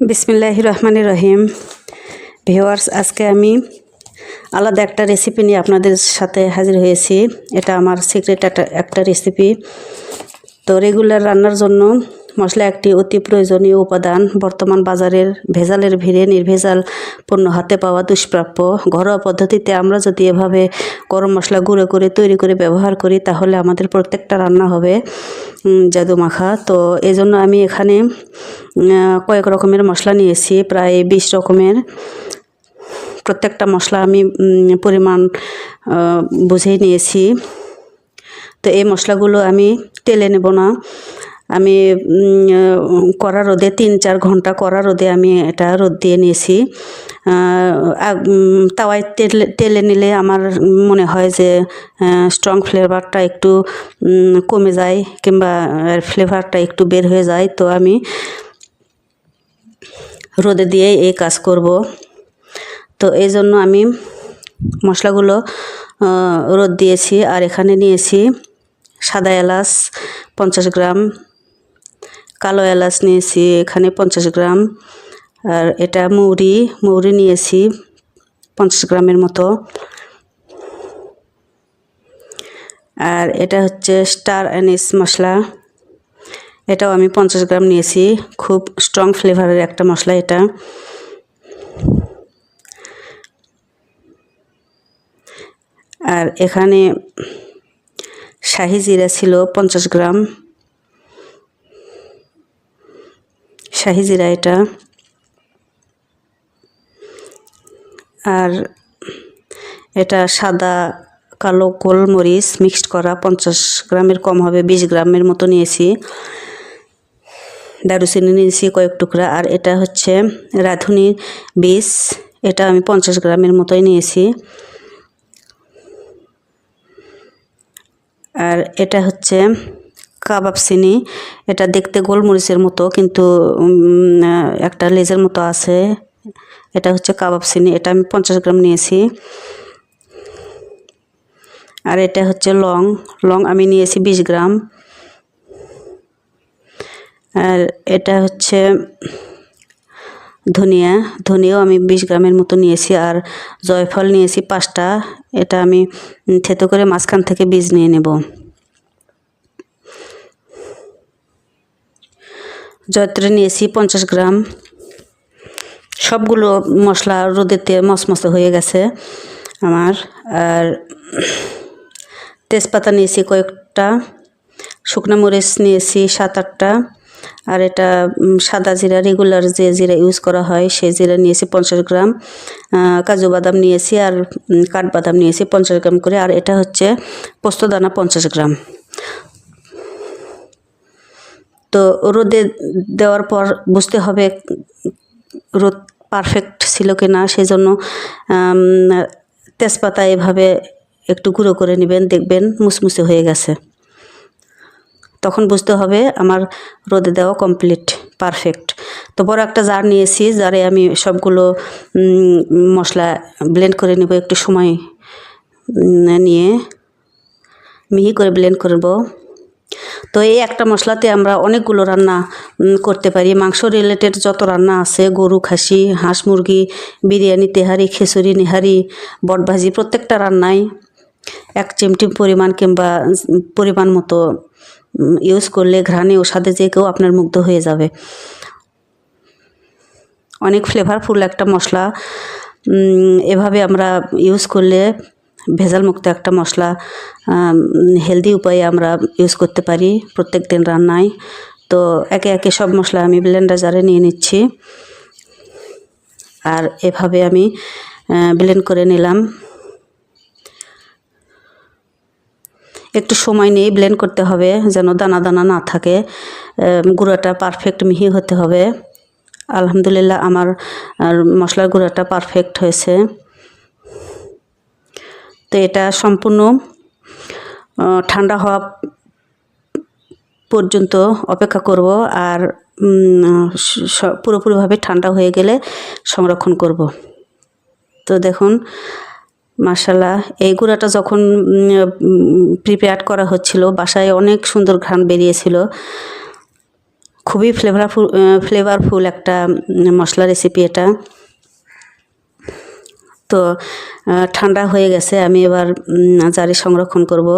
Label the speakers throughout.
Speaker 1: বিসমিল্লাহ রহমানুর রহিম। ভিওয়ার্স আজকে আমি আলাদা একটা রেসিপি নিয়ে আপনাদের সাথে হাজির হয়েছি। এটা আমার সিক্রেট একটা একটা রেসিপি তো রেগুলার রান্নার জন্য মশলা একটি অতি প্রয়োজনীয় উপাদান। বর্তমান বাজারের ভেজালের ভিড়ে নির্ভেজাল পণ্য হাতে পাওয়া দুষ্প্রাপ্য। ঘরোয়া পদ্ধতিতে আমরা যদি এভাবে গরম মশলা গুঁড়ো করে, তৈরি করে ব্যবহার করি, তাহলে আমাদের প্রত্যেকটা রান্না হবে জাদু মাখা তো এই জন্য আমি এখানে কয়েক রকমের মশলা নিয়েছি, প্রায় বিশ রকমের। প্রত্যেকটা মশলা আমি পরিমাণ বুঝেই নিয়েছি। তো এই মশলাগুলো আমি তেলে নেব না। আমি কড়া রোদে তিন চার ঘণ্টা কড়া রোদে আমি এটা রোদ দিয়ে নিয়েছি। তাওয়ায় তেলে তেলে নিলে আমার মনে হয় যে স্ট্রং ফ্লেভারটা একটু কমে যায় কিংবা ফ্লেভারটা একটু বের হয়ে যায়। তো আমি রোদে দিয়ে এই কাজ করব। তো এই জন্য আমি মশলাগুলো রোদ দিয়েছি আর এখানে নিয়েছি সাদা এলাচ পঞ্চাশ গ্রাম কালো এলাচ নিয়েছি, এখানে পঞ্চাশ গ্রাম। আর এটা মৌরি মৌরি নিয়েছি পঞ্চাশ গ্রামের মতো। আর এটা হচ্ছে স্টার অ্যানিস মশলা। এটাও আমি পঞ্চাশ গ্রাম নিয়েছি, খুব স্ট্রং ফ্লেভারের একটা মশলা এটা। আর এখানে শাহি জিরা ছিল পঞ্চাশ গ্রাম। শাহি জিরা এটা। আর এটা সাদা, কালো গোলমরিচ মিক্সড করা পঞ্চাশ গ্রামের কম হবে, বিশ গ্রামের মতো নিয়েছি। দারুচিনি নিয়েছি কয়েক টুকরা। আর এটা হচ্ছে রাঁধুনির বীজ। এটা আমি পঞ্চাশ গ্রামের মতোই নিয়েছি। আর এটা হচ্ছে কাবাব চিনি, এটা দেখতে গোলমরিচের মতো, কিন্তু একটা লেজের মতো আছে। এটা হচ্ছে কাবাব চিনি, এটা আমি পঞ্চাশ গ্রাম নিয়েছি। আর এটা হচ্ছে লং লং আমি নিয়েছি বিশ গ্রাম। আর এটা হচ্ছে ধনিয়া, ধনিয়াও আমি বিশ গ্রামের মতো নিয়েছি। আর জয়ফল নিয়েছি পাঁচটা, এটা আমি থেতো করে মাঝখান থেকে বীজ নিয়ে নেব। জয়ত্রী নিয়েছি পঞ্চাশ গ্রাম। সবগুলো মশলা রোদেতে মসমসে হয়ে গেছে আমার। আর তেজপাতা নিয়েছি কয়েকটা, শুকনো মরিচ নিয়েছি সাত আটটা আর এটা সাদা জিরা রেগুলার যে জিরা ইউজ করা হয় সেই জিরা নিয়েছি পঞ্চাশ গ্রাম। কাজু বাদাম নিয়েছি আর কাঠবাদাম নিয়েছি পঞ্চাশ গ্রাম করে, আর এটা হচ্ছে পোস্তদানা পঞ্চাশ গ্রাম। তো রোদে দেওয়ার পর বুঝতে হবে রোদ পারফেক্ট ছিল কি না সেই জন্য তেজপাতা এভাবে একটু গুঁড়ো করে নেবেন, দেখবেন মুসমুসে হয়ে গেছে। তখন বুঝতে হবে আমার রোদে দেওয়া কমপ্লিট পারফেক্ট তো বড় একটা জার নিয়েছি জারে আমি সবগুলো মশলা ব্লেন্ড করে নেব একটু সময় নিয়ে। মিহি করে ব্লেন্ড করব তো এই একটা মশলাতে আমরা অনেকগুলো রান্না করতে পারি। মাংস রিলেটেড যত রান্না আছে, গরু, খাসি, হাঁস মুরগি, বিরিয়ানি, তেহারি খিচুড়ি নিহারি, বটভাজি, প্রত্যেকটা রান্নায় এক চিমটি পরিমাণ কিংবা পরিমাণ মতো ইউজ করলে ঘ্রাণে ও স্বাদে যে কেউ আপনার মুগ্ধ হয়ে যাবে। অনেক ফ্লেভারফুল একটা মশলা এভাবে আমরা ইউজ করলে ভেজাল মুক্ত একটা মশলা হেলদি উপায়ে আমরা ইউজ করতে পারি প্রত্যেক দিন রান্নায়। তো একে একে সব মশলা আমি ব্লেন্ডার জারে নিয়ে নিচ্ছি। আর এভাবে আমি ব্লেন্ড করে নিলাম। একটু সময় নিয়ে ব্লেন্ড করতে হবে যেন দানা দানা না থাকে। গুঁড়োটা পারফেক্ট মিহি হতে হবে। আলহামদুলিল্লাহ আমার মশলার গুঁড়োটা পারফেক্ট হয়েছে। তো এটা সম্পূর্ণ ঠান্ডা হওয়া পর্যন্ত অপেক্ষা করব আর পুরোপুরিভাবে ঠান্ডা হয়ে গেলে সংরক্ষণ করব। তো দেখুন মার্শাল্লাহ এই গুঁড়াটা যখন প্রিপেয়ার করা হচ্ছিল, বাসায় অনেক সুন্দর ঘ্রাণ বেরিয়েছিল। খুবই ফ্লেভারফুল ফ্লেভারফুল একটা মশলা রেসিপি এটা। তো ঠান্ডা হয়ে গেছে, আমি এবার জারি সংরক্ষণ করব।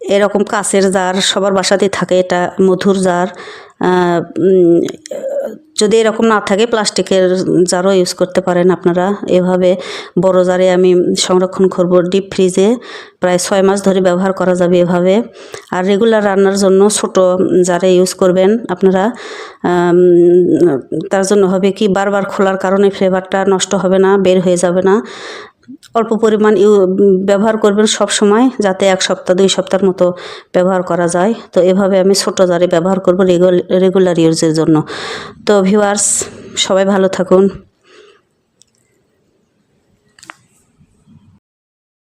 Speaker 1: এরকম কাছের জার সবার বাসাতেই থাকে, এটা মধুর জার যদি এরকম না থাকে, প্লাস্টিকের জারও ইউজ করতে পারেন আপনারা। এভাবে বড় জারে আমি সংরক্ষণ করব ডিপ ফ্রিজে প্রায় ছয় মাস ধরে ব্যবহার করা যাবে এভাবে। আর রেগুলার রান্নার জন্য ছোট জারে ইউজ করবেন আপনারা। তার জন্য হবে কি, বারবার খোলার কারণে ফ্লেভারটা নষ্ট হবে না, বের হয়ে যাবে না। অল্প পরিমাণ ইউ ব্যবহার করবেন সব সময়, যাতে এক সপ্তাহ, দুই সপ্তাহের মতো ব্যবহার করা যায়। তো এভাবে আমি ছোটো জারে ব্যবহার করব রেগুলার ইউজের জন্য। তো ভিউয়ার্স সবাই ভালো থাকুন।